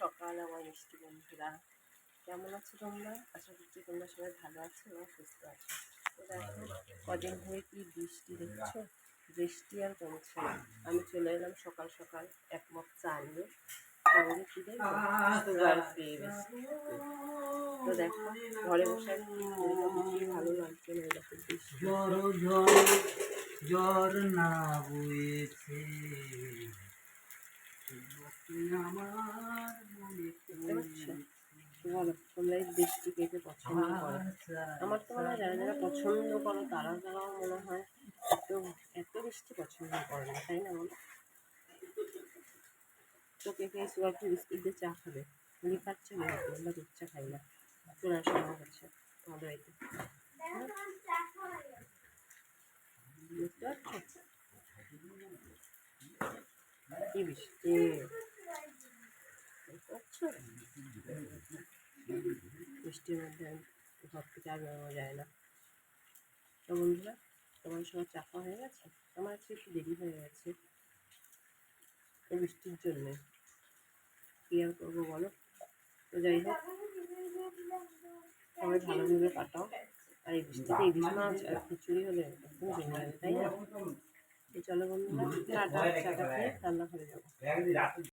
সকাল আমার মিষ্টি বন্ধুরা। কেমন আছো তোমরা? আশা করছি তোমরা সবাই ভালো আছো এবং সুস্থ আছো। তো দেখো, কদিন হয়ে কি বৃষ্টি দেখছ? বৃষ্টি আর কমছে না। আমি চলে এলাম সকাল সকাল এক মগ চা নিয়ে। সঙ্গে ফ্রি তো দেখো, ঘরে বসে আর ভালো লাগছে না এরকম জ্বর না বয়েছে আমার মনে বুঝতে পারছ বলো তোমরা এই বৃষ্টি পেতে পছন্দ করো। আমার তো মনে হয় যারা যারা পছন্দ করো তারা তারাও মনে হয় এত এত বৃষ্টি পছন্দ করে না তাই না বলো? তো কে কে সুগার ফ্রি বিস্কুট দিয়ে চা খাবে? উনি খাচ্ছে না আমরা দুধ চা খাই না। চলে আসো আমার কাছে আমাদের বাড়িতে। বুঝতে পারছ? কি বৃষ্টি বুঝতে পারছ বৃষ্টির মধ্যে ঘর থেকে আর বেরোনো যায় না। তো বন্ধুরা তোমার সবার চাপা হয়ে গেছে? আমার আজকে একটু দেরি হয়ে গেছে এই বৃষ্টির জন্যে। কী আর করব বলো? তো যাই হোক, সবাই ভালোভাবে কাটাও। আর এই বৃষ্টিতে ইলিশ মাছ আর খিচুড়ি হলে একদম জমে যাবে, তাই না? চলো বন্ধুরা, টাটা চাটা যাব